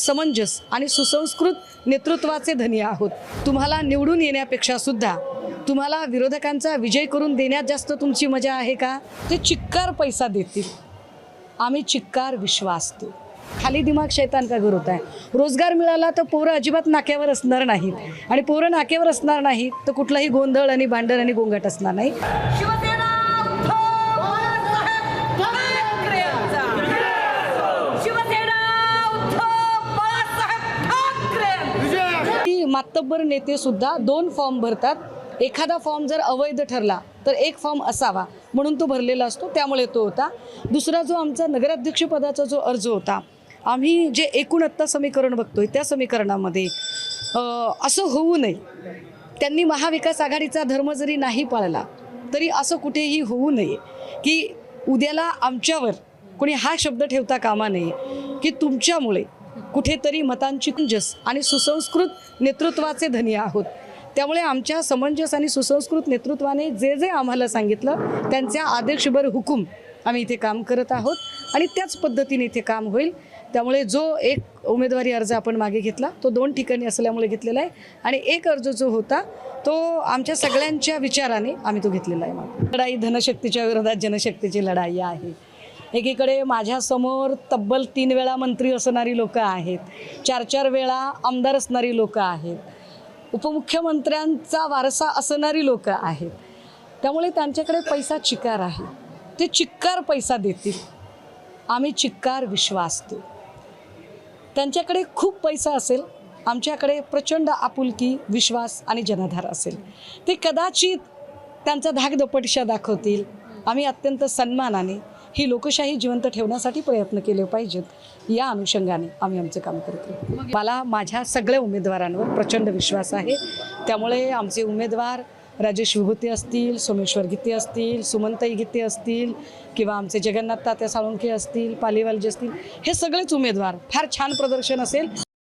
समंजस आणि सुसंस्कृत नेतृत्वाचे धनी आहोत. तुम्हाला निवडून येण्यापेक्षा सुद्धा तुम्हाला विरोधकांचा विजय करून देण्यात जास्त तुमची मजा आहे का? ते चिक्कार पैसा देतील. आम्ही चिक्कार विश्वास देऊ खाली दिमाग शैतान का घर होता आहे? रोजगार मिळाला तर पोरं अजिबात नाक्यावर असणार नाहीत. आणि पोरं नाक्यावर असणार नाहीत तर कुठलाही गोंधळ आणि भांडण आणि गोंगाट असणार नाही. मातब्बर नेते सुद्धा दोन फॉर्म भरतात. एखादा फॉर्म जर अवैध ठरला तर एक फॉर्म असावा म्हणून तो भरलेला असतो त्यामुळे तो होता. दुसरा जो आमचा नगराध्यक्षपदाचा जो अर्ज होता आम्ही जे एकूण आत्ता समीकरण बघतोय त्या समीकरणामध्ये असं होऊ नये. त्यांनी महाविकास आघाडीचा धर्म जरी नाही पाळला तरी असं कुठेही होऊ नये की उद्याला आमच्यावर कोणी हा शब्द ठेवता कामा नये की तुमच्यामुळे कुठेतरी मतांची कुंजस आणि सुसंस्कृत नेतृत्वाचे धनी आहोत. त्यामुळे आमच्या समंजस आणि सुसंस्कृत नेतृत्वाने जे जे आम्हाला सांगितलं त्यांच्या आदेशभर हुकूम आम्ही इथे काम करत आहोत आणि त्याच पद्धतीने इथे काम होईल. त्यामुळे जो एक उमेदवारी अर्ज आपण मागे घेतला तो दोन ठिकाणी असल्यामुळे घेतलेला आहे आणि एक अर्ज जो होता तो आमच्या सगळ्यांच्या विचाराने आम्ही तो घेतलेला आहे लढाई धनशक्तीच्या विरोधात जनशक्तीची लढाई आहे. एकीकडे माझ्यासमोर तब्बल तीन वेळा मंत्री असणारी लोकं आहेत. चार चार वेळा आमदार असणारी लोकं आहेत. उपमुख्यमंत्र्यांचा वारसा असणारी लोकं आहेत. त्यामुळे त्यांच्याकडे पैसा चिकार आहे. ते चिक्कार पैसा देतील. आम्ही चिक्कार विश्वास देऊ. त्यांच्याकडे खूप पैसा असेल. आमच्याकडे प्रचंड आपुलकी विश्वास आणि जनाधार असेल. ते कदाचित त्यांचा धाकदपटिशा दाखवतील. आम्ही अत्यंत सन्मानाने ही लोकशाही जिवंत ठेवण्यासाठी प्रयत्न केले पाहिजेत या अनुषंगाने आम्ही आमचं काम करतो मला माझ्या सगळ्या उमेदवारांवर प्रचंड विश्वास आहे. त्यामुळे आमचे उमेदवार राजेश विभूती असतील सोमेश्वर गीते असतील सुमंतई गीते असतील किंवा आमचे जगन्नाथ तात्या साळुंखे असतील पालीवालजे असतील हे सगळेच उमेदवार फार छान प्रदर्शन असेल.